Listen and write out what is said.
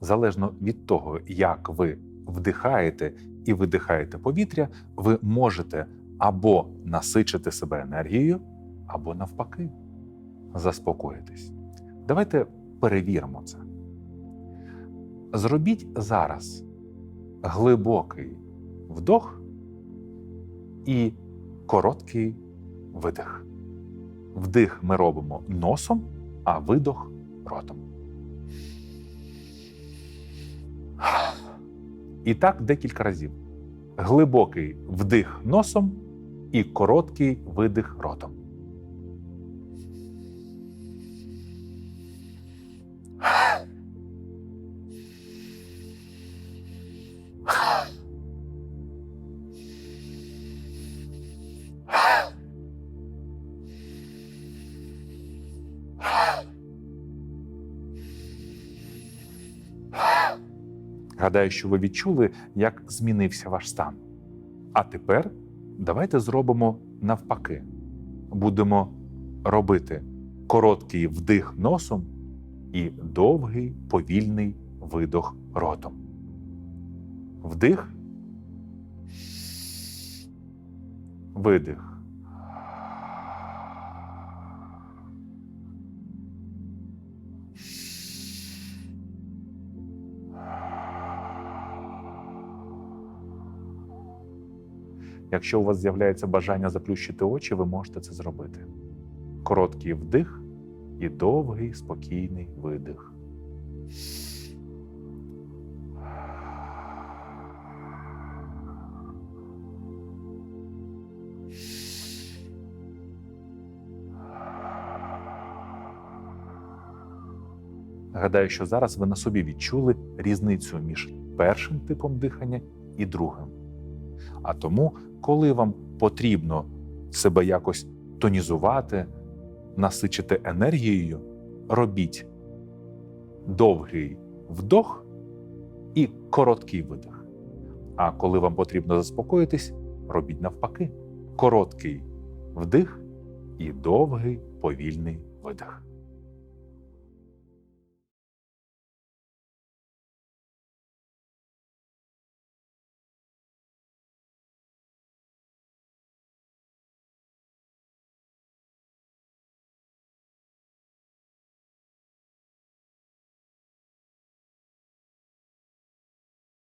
Залежно від того, як ви вдихаєте і видихаєте повітря, ви можете або насичити себе енергією, або навпаки заспокоїтись. Давайте перевіримо це. Зробіть зараз глибокий вдох і короткий видих. Вдих ми робимо носом, а видох ротом. І так декілька разів. Глибокий вдих носом і короткий видих ротом. Гадаю, що ви відчули, як змінився ваш стан. А тепер давайте зробимо навпаки. Будемо робити короткий вдих носом і довгий повільний видох ротом. Вдих. Видих. Якщо у вас з'являється бажання заплющити очі, ви можете це зробити. Короткий вдих і довгий спокійний видих. Гадаю, що зараз ви на собі відчули різницю між першим типом дихання і другим. А тому, коли вам потрібно себе якось тонізувати, насичити енергією, робіть довгий вдох і короткий видих. А коли вам потрібно заспокоїтись, робіть навпаки: короткий вдих і довгий повільний видих.